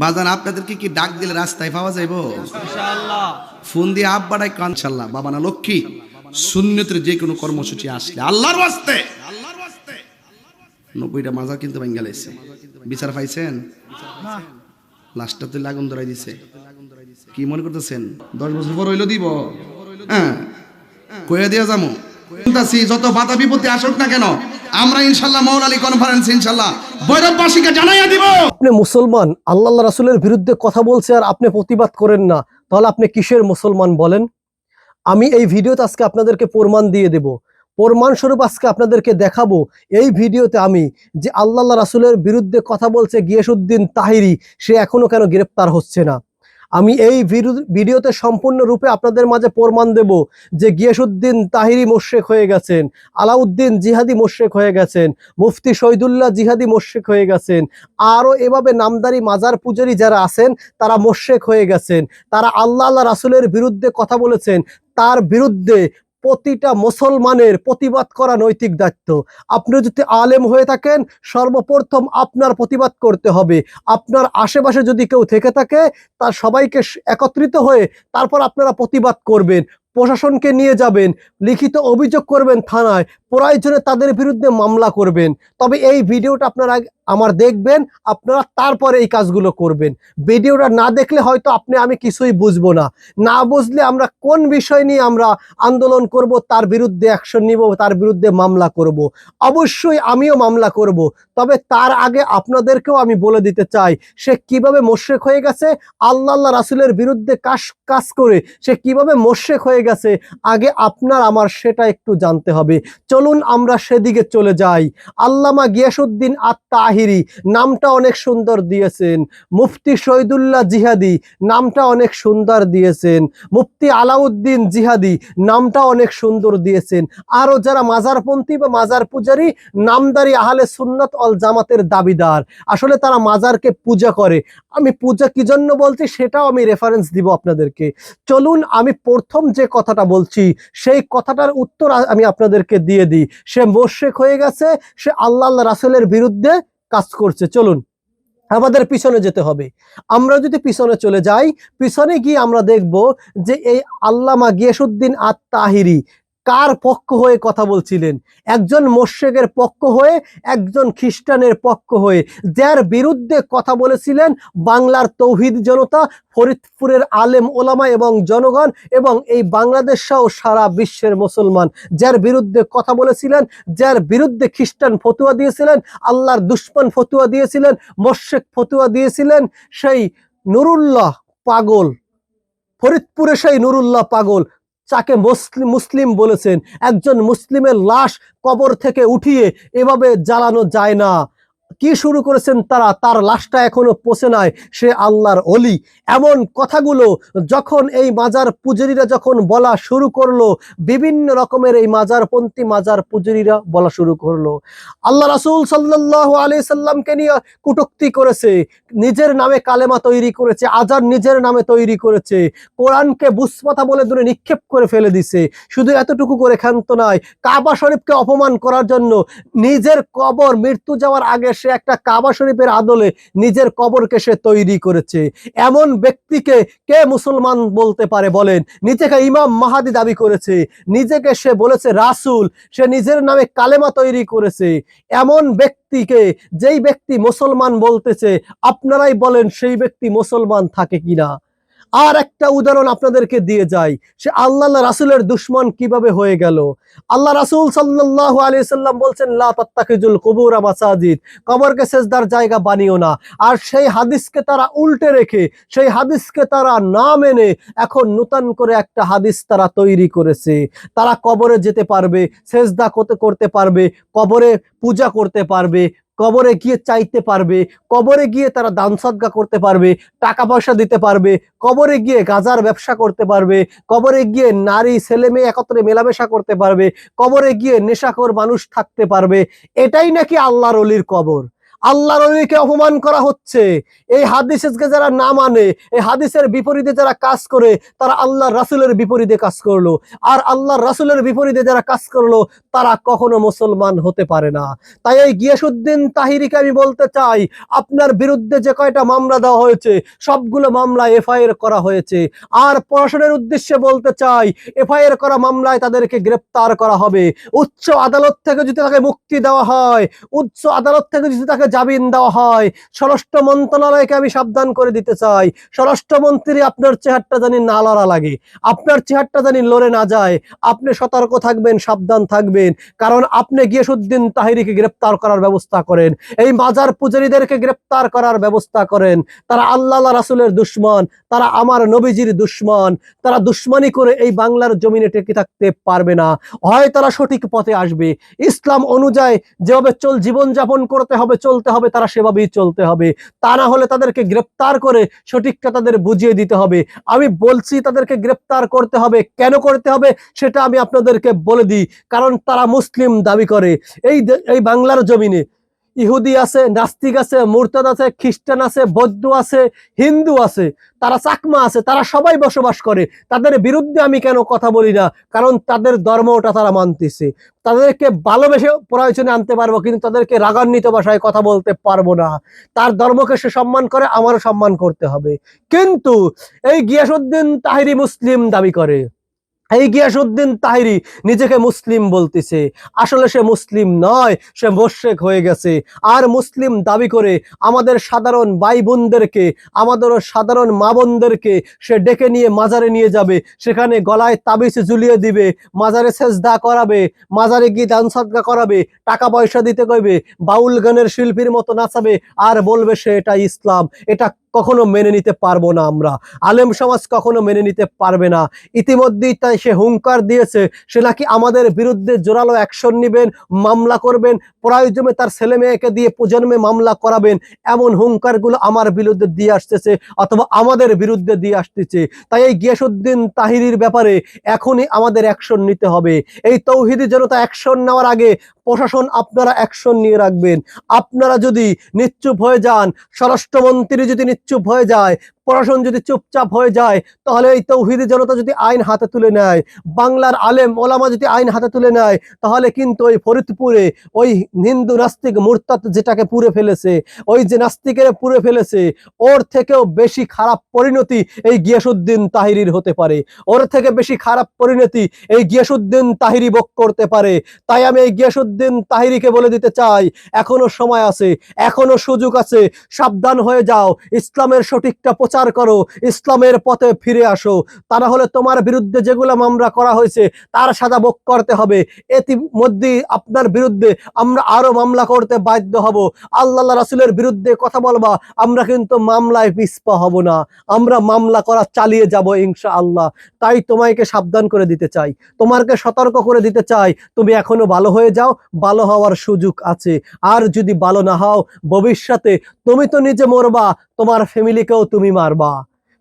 বাজান আপনাদেরকে কি ডাক দিলে রাস্তায় পাওয়া যাইব? ফোন দিয়ে আব্বাটাই কানছাল্লাহ বাবা না লক্ষ্মী শূন্যতের যে কোনো কর্মসূচি আসলে আল্লাহর ওয়াস্তে। নব্বইটা মাজা কিন্তু বেঙ্গালাইছে বিচার পাইছেন? লাস্টটা তো লাগুন ধরাই দিছে। কি মনে করতেছেন? দশ বছর পর হইল দিব। হ্যাঁ। কয়ে দিয়া যাব যত বাধা বিপত্তি আসুক না কেন আমরা ইনশাল্লাহ মৌল আলী কনফারেন্স ইনশাল্লাহ আপনি মুসলমান, আল্লাহ রাসুলের বিরুদ্ধে কথা বলছে আর আপনি প্রতিবাদ করেন না, তাহলে আপনি কিসের মুসলমান বলেন? আমি এই ভিডিওতে আজকে আপনাদেরকে প্রমাণ দিয়ে দেব। প্রমাণ স্বরূপ আজকে আপনাদেরকে দেখাবো এই ভিডিওতে আমি যে আল্লাহ রাসুলের বিরুদ্ধে কথা বলছে গিয়াসুদ্দিন তাহিরি, সে এখনও কেন গ্রেপ্তার হচ্ছে না। আমি এই ভিডিও- ভিডিওতে সম্পূর্ণরূপে আপনাদের মাঝে প্রমাণ দেব যে গিয়াসুদ্দিন তাহিরি মোশেক হয়ে গেছেন, আলাউদ্দিন জিহাদি মোশেক হয়ে গেছেন, মুফতি শহীদুল্লাহ জিহাদি মোশেক হয়ে গেছেন, আরও এভাবে নামদারি মাজার পুজারি যারা আছেন, তারা মোশেক হয়ে গেছেন, তারা আল্লাহ আল্লাহ রাসুলের বিরুদ্ধে কথা বলেছেন, তার বিরুদ্ধে প্রতিটা মুসলমানের প্রতিবাদ করা নৈতিক দায়িত্ব। আপনি যদি আলেম হয়ে থাকেন, সর্বপ্রথম আপনার প্রতিবাদ করতে হবে। আপনার আশেপাশে যদি কেউ থেকে থাকে, তার সবাইকে একত্রিত হয়ে তারপর আপনারা প্রতিবাদ করবেন। প্রশাসনকে নিয়ে যাবেন, লিখিত অভিযোগ করবেন থানায়, প্রয়োজনে তাদের বিরুদ্ধে মামলা করবেন। তবে এই ভিডিওটা আপনারা আমার দেখবেন, আপনারা তারপরে এই কাজগুলো করবেন। ভিডিওটা না দেখলে হয়তো আপনি, আমি কিছুই বুঝব না। না বুঝলে আমরা কোন বিষয় নিয়ে আমরা আন্দোলন করব, তার বিরুদ্ধে অ্যাকশন নিব, তার বিরুদ্ধে মামলা করব। অবশ্যই আমিও মামলা করব। তবে তার আগে আপনাদেরকেও আমি বলে দিতে চাই, সে কীভাবে মোশেক হয়ে গেছে, আল্লাহ আল্লাহ রাসুলের বিরুদ্ধে কাজ কাজ করে সে কীভাবে মোশেক হয়ে গেছে, আগে আপনার, আমার সেটা একটু জানতে হবে। চলুন আমরা সেদিকে চলে যাই। আল্লামা গিয়াসুদ্দিন আত তাহিরি, নামটা অনেক সুন্দর দিয়েছেন। মুফতি শহীদুল্লাহ জিহাদি, নামটা অনেক সুন্দর দিয়েছেন। মুফতি আলাউদ্দিন জিহাদি, নামটা অনেক সুন্দর দিয়েছেন। আরও যারা মাজারপন্থী বা মাজার পূজারী, নামদারি আহলে সুন্নত অল জামাতের দাবিদার। আসলে তারা মাজারকে পূজা করে। আমি পূজা কি জন্য বলছি সেটাও আমি রেফারেন্স দিব আপনাদেরকে। চলুন আমি প্রথম যে কথাটা বলছি, সেই কথাটার উত্তর আমি আপনাদেরকে দিয়ে দিই। সে মোশেক হয়ে গেছে, সে আল্লাহ রাসুলের বিরুদ্ধে কাজ করছে, চলুন। আমাদের পিছনে যেতে হবে। আমরা যদি পিছনে চলে যাই, পিছনে গিয়ে আমরা দেখব যে এই আল্লামা গিয়াসুদ্দিন আত তাহিরি কার পক্ষ হয়ে কথা বলছিলেন? একজন মোশেকের পক্ষ হয়ে, একজন খ্রিস্টানের পক্ষ হয়ে। যার বিরুদ্ধে কথা বলেছিলেন বাংলার তৌহিদ জনতা, ফরিদপুরের আলেম ওলামা এবং জনগণ এবং এই বাংলাদেশ সহ সারা বিশ্বের মুসলমান। যার বিরুদ্ধে কথা বলেছিলেন, যার বিরুদ্ধে খ্রিস্টান ফতুয়া দিয়েছিলেন, আল্লাহর দুশ্মন ফতুয়া দিয়েছিলেন, মোশেক ফতুয়া দিয়েছিলেন, সেই নুরুল্লাহ পাগল, ফরিদপুরে সেই নুরুল্লাহ পাগল যাকে মুসলিম মুসলিম বলেছেন একজন মুসলিমের লাশ কবর থেকে উঠিয়ে এভাবে জ্বালানো যায় না। কি শুরু করেছেন তারা? তার লাশটা এখনও পচে নাই, সে আল্লাহর অলি। এমন কথাগুলো যখন এই মাজার পুজুরিরা যখন বলা শুরু করল, বিভিন্ন রকমের এই মাজারপন্থী, মাজার পুজুরিরা বলা শুরু করল। আল্লাহ রাসুল সাল্লাল্লাহু আলাইহি সাল্লামকে নিয়ে কুটুক্তি করেছে, নিজের নামে কালেমা তৈরি করেছে আজার নিজের নামে তৈরি করেছে, কোরআনকে বুসপাতা বলে দূরে নিক্ষেপ করে ফেলে দিছে। শুধু এতটুকু করে ক্ষান্ত নয় কাবা শরীফকে অপমান করার জন্য নিজের কবর মৃত্যু যাওয়ার আগে সে একটা কাবা শরীফের আদলে নিজের কবরকে সে তৈরি করেছে। এমন ব্যক্তিকে কে মুসলমান বলতে পারে বলেন? নিজেকে ইমাম মাহাদি দাবি করেছে। নিজেকে সে বলেছে রাসুল। সে নিজের নামে কালেমা তৈরি করেছে। এমন ব্যক্তিকে যেই ব্যক্তি মুসলমান বলতেছে, আপনারাই বলেন সেই ব্যক্তি মুসলমান থাকে কিনা? আর একটা উদাহরণ আপনাদেরকে দিয়ে যাই। সে আল্লাহ রাসুলের দুশ্মন কীভাবে হয়ে গেল? আল্লাহ রাসুল সাল্লাল্লাহু আলাইহি সাল্লাম বলছেন, লা তাত্তাখিজুল কুবুরা মাসাজিদ, কবরকে সেজদার জায়গা বানিও না। আর সেই হাদিসকে তারা উল্টে রেখে, সেই হাদিসকে তারা না মেনে এখন নূতন করে একটা হাদিস তারা তৈরি করেছে। তারা কবরে যেতে পারবে, সেজদা করতে করতে পারবে, কবরে পূজা করতে পারবে কবরে গিয়ে চাইতে পারবে, কবরে গিয়ে তারা দান সদ্গা করতে পারবে, টাকা পয়সা দিতে পারবে, কবরে গিয়ে গাজার ব্যবসা করতে পারবে, কবরে গিয়ে নারী ছেলে মেয়ে একত্রে মেলামেশা করতে পারবে, কবরে গিয়ে নেশাখোর মানুষ থাকতে পারবে। এটাই নাকি আল্লাহর অলির কবর। আল্লাহ নবীকে অপমান করা হচ্ছে। এই হাদিসকে যারা না মানে এই হাদিসের বিপরীতে যারা কাজ করে, তারা আল্লাহ রাসুলের বিপরীতে কাজ করল। আর আল্লাহ রাসুলের বিপরীতে যারা কাজ করল, তারা কখনো মুসলমান হতে পারে না। তাই এই গিয়াসুদ্দিন তাহিরিকে আমি বলতে চাই, আপনার বিরুদ্ধে যে কয়টা মামলা দেওয়া হয়েছে, সবগুলো মামলা এফআইআর করা হয়েছে। আর প্রশাসনের উদ্দেশ্যে বলতে চাই, এফআইআর করা মামলায় তাদেরকে গ্রেপ্তার করা হবে। উচ্চ আদালত থেকে যদি তাকে মুক্তি দেওয়া হয়, উচ্চ আদালত থেকে যদি তাকে জামিন দেওয়া হয়। স্বরাষ্ট্র মন্ত্রণালয়কে আমি সাবধান করে দিতে চাই। স্বরাষ্ট্রমন্ত্রী আপনার চেহারটা জানি না লড়া লাগে। আপনার চেহারটা জানি লড়ে না যায়। আপনি সতর্ক থাকবেন, সাবধান থাকবেন। কারণ আপনি গিয়াসুদ্দিন তাহিরিকে গ্রেপ্তার করার ব্যবস্থা করেন। এই মাজার পূজারীদেরকে গ্রেপ্তার করার ব্যবস্থা করেন। তারা আল্লাহ রাসুলের দুশ্মন। তারা আমার নবীজির দুশ্মন। তারা দুশ্মনী করে এই বাংলার জমিনে টেকে থাকতে পারবে না। হয় তারা সঠিক পথে আসবে। ইসলাম অনুযায়ী যেভাবে চল জীবন যাপন করতে হবে, চলতে হবে, তারা সেভাবেই চলতে হবে। তা না হলে তাদেরকে গ্রেপ্তার করে সঠিকটা তাদের বুঝিয়ে দিতে হবে। আমি বলছি তাদেরকে গ্রেপ্তার করতে হবে। কেন করতে হবে সেটা আমি আপনাদেরকে বলে দিই। কারণ তারা মুসলিম দাবি করে। এই এই বাংলার জমিনে ইহুদি আছে, নাস্তিক আছে, মুরতাদ আছে, খ্রিস্টান আছে, বৌদ্ধ আছে, হিন্দু আছে, তারা চাকমা আছে, তারা সবাই বসবাস করে। তাদের বিরুদ্ধে আমি কেন কথা বলি না? কারণ তাদের ধর্মটা তারা মানতেছে। তাদেরকে ভালোবেসে প্রয়োজনে আনতে পারব, কিন্তু তাদেরকে রাগান্বিত ভাষায় কথা বলতে পারব না। তার ধর্মকে সে সম্মান করে, আমারও সম্মান করতে হবে। কিন্তু এই গিয়াসুদ্দিন তাহিরি মুসলিম দাবি করে এই গিয়াসুদ্দিন তাহিরি নিজেকে মুসলিম বলতেছে। আসলে সে মুসলিম নয়, সে মোশেক হয়ে গেছে। আর মুসলিম দাবি করে আমাদের সাধারণ ভাই বোনদেরকে আমাদের সাধারণ মা বোনদেরকে সে ডেকে নিয়ে মাজারে নিয়ে যাবে। সেখানে গলায় তাবিজ ঝুলিয়ে দিবে, মাজারে সেজদা করাবে, মাজারে গিয়ে দান সাদগা করাবে, টাকা পয়সা দিতে কইবে, বাউল গানের শিল্পীর মতো নাচাবে, আর বলবে সে এটা ইসলাম, এটা কখনো মেনে নিতে পারব না আমরা। আলেম সমাজ কখনো মেনে নিতে পারবে না। ইতিমধ্যেই তাই সে হুঙ্কার দিয়েছে, সে নাকি আমাদের বিরুদ্ধে জোরালো অ্যাকশন নেবেন, মামলা করবেন, প্রয়োজনে তার ছেলে মেয়েকে দিয়ে প্রজন্মে মামলা করাবেন, এমন হুঙ্কারগুলো আমার বিরুদ্ধে দিয়ে আসতেছে অথবা আমাদের বিরুদ্ধে দিয়ে আসতেছে। তাই এই গিয়াসুদ্দিন তাহিরির ব্যাপারে এখনই আমাদের অ্যাকশন নিতে হবে। এই তৌহিদি জনতা অ্যাকশন নেওয়ার আগে প্রশাসন আপনারা অ্যাকশন নিয়ে রাখবেন। আপনারা যদি নিশ্চুপ হয়ে যান, স্বরাষ্ট্রমন্ত্রী যদি নিশ্চুপ হয়ে যায় প্রশাসন যদি চুপচাপ হয়ে যায়, তাহলে এই তৌহিদি জনতা যদি আইন হাতে তুলে নেয়, বাংলার আলেম, ওলামা যদি আইন হাতে তুলে নেয়, তাহলে কিন্তু ওই ফরিদপুরে ওই হিন্দু নাস্তিক মুরতাদ যেটাকে পুড়ে ফেলেছে, ওই যে নাস্তিকের পুড়ে ফেলেছে, ওর থেকেও বেশি খারাপ পরিণতি এই গিয়াসুদ্দিন তাহিরির হতে পারে। ওর থেকে বেশি খারাপ পরিণতি এই গিয়াসুদ্দিন তাহিরি ভোগ করতে পারে। তাই আমি এই গিয়াসুদ্দিন তাহিরিকে বলে দিতে চাই, এখনও সময় আছে, এখনও সুযোগ আছে, সাবধান হয়ে যাও, ইসলামের সঠিকটা প্রচার করো, ইসলামের পথে ফিরে আসো। তা না হলে তোমার বিরুদ্ধে যেগুলো মামলা করা হয়েছে, তার সাজা ভোগ করতে হবে। ইতিমধ্যেই আপনার বিরুদ্ধে আমরা আরও মামলা করতে বাধ্য হব। আল্লাহ রাসুলের বিরুদ্ধে কথা বলবা, আমরা কিন্তু মামলায় পিছপা হব না। আমরা মামলা করা চালিয়ে যাব ইনশা আল্লাহ তাই তোমাকে সাবধান করে দিতে চাই। তোমাকে সতর্ক করে দিতে চাই। তুমি এখনও ভালো হয়ে যাও, ভালো হওয়ার সুযোগ আছে। আর যদি ভালো না হও, ভবিষ্যতে তুমি তো নিজে মরবা তোমার ফ্যামিলিকেও তুমি মারবা।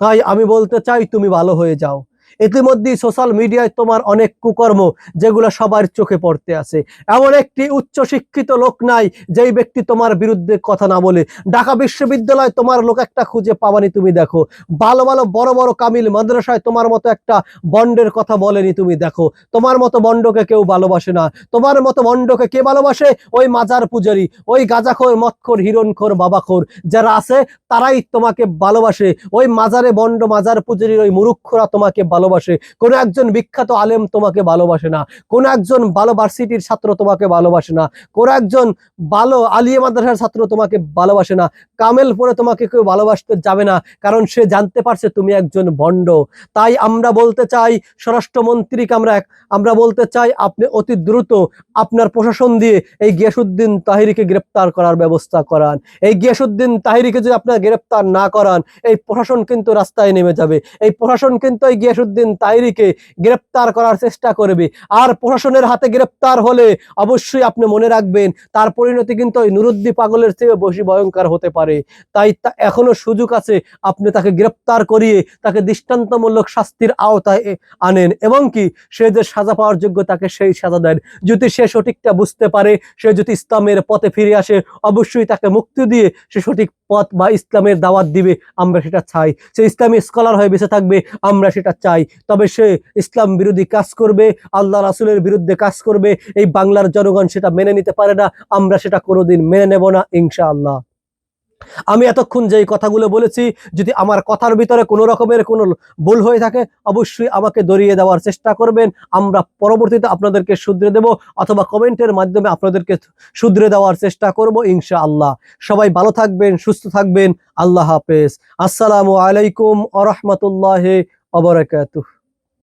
তাই আমি বলতে চাই তুমি ভালো হয়ে যাও। ইতিমধ্যেই সোশ্যাল মিডিয়ায় তোমার অনেক কুকর্ম যেগুলো সবার চোখে পড়তে আছে। এমন একটি উচ্চ শিক্ষিত লোক নাই যেই ব্যক্তি তোমার বিরুদ্ধে কথা না বলে। ঢাকা বিশ্ববিদ্যালয় তোমার লোক একটা খুঁজে পাবানি তুমি দেখো। ভালো ভালো বড় বড় কামিল মাদ্রাসায় তোমার মতো একটা বন্ডের কথা বলেনি তুমি দেখো। তোমার মতো বন্ডকে কেউ ভালোবাসে না। তোমার মতো বন্ডকে কে ভালোবাসে? ওই মাজার পূজারি, ওই গাজাখোর মৎখোর হিরণখোর, বাবাখোর। যারা আছে তারাই তোমাকে ভালোবাসে। ওই মাজারে বন্ড, মাজার পূজারির ওই মুরুক্ষরা তোমাকে ভালোবাসে। কোনো একজন বিখ্যাত আলেম তোমাকে ভালোবাসে না। কোনো একজন ভালো ভার্সিটির ছাত্র তোমাকে ভালোবাসে না। কোনো একজন ভালো আলিয়া মাদ্রাসার ছাত্র তোমাকে ভালোবাসে না। কামেল পরে তোমাকে কেউ ভালোবাসতে যাবে না, কারণ সে জানতে পারছে তুমি একজন ভণ্ড। তাই আমরা বলতে চাই, স্বরাষ্ট্রমন্ত্রীকে আমরা আমরা বলতে চাই, আপনি অতি দ্রুত আপনার প্রশাসন দিয়ে এই গিয়াসুদ্দিন তাহিরিকে গ্রেপ্তার করার ব্যবস্থা করান। এই গিয়াসুদ্দিন তাহিরিকে যদি আপনার গ্রেপ্তার না করান, এই প্রশাসন কিন্তু রাস্তায় নেমে যাবে। এই প্রশাসন কিন্তু এই গিয়াসুদ্দিন সালাউদ্দিন তাইরিকে গ্রেপ্তার করার চেষ্টা করবে। আর প্রশাসনের হাতে গ্রেপ্তার হলে অবশ্যই আপনি মনে রাখবেন, তার পরিণতি কিন্তু ওই নুরুদ্দি পাগলের চেয়ে বেশি ভয়ঙ্কর হতে পারে। তাই এখনও সুযোগ আছে আপনি তাকে গ্রেপ্তার করিয়ে তাকে দৃষ্টান্তমূলক শাস্তির আওতায় আনেন এবং কি সে যে সাজা পাওয়ার যোগ্য তাকে সেই সাজা দেন। যদি সে সঠিকটা বুঝতে পারে, সে যদি ইসলামের পথে ফিরে আসে, অবশ্যই তাকে মুক্তি দিয়ে সে সঠিক পথ বা ইসলামের দাওয়াত দিবে, আমরা সেটা চাই। সে ইসলামী স্কলার হয়ে বেঁচে থাকবে, আমরা সেটা চাই। তবে সে ইসলাম বিরোধী কাজ করবে, আল্লাহ রাসুলের বিরুদ্ধে কাজ করবে, এই বাংলার জনগণ সেটা মেনে নিতে পারে না, আমরা সেটা কোনোদিন মেনে নেব না, ইনশাআল্লাহ। আমি এতক্ষণ যেই কথাগুলো বলেছি, যদি আমার কথার ভিতরে কোনো রকমের কোনো ভুল হয়ে থাকে, অবশ্যই আমাকে দরিয়ে দেওয়ার চেষ্টা করবেন। আমরা পরবর্তীতে আপনাদেরকে শুধরে দেব অথবা কমেন্টের মাধ্যমে আপনাদেরকে শুধরে দেওয়ার চেষ্টা করব ইনশা আল্লাহ সবাই ভালো থাকবেন, সুস্থ থাকবেন। আল্লাহ হাফেজ। আসসালামু আলাইকুম আ রহমতুল্লাহ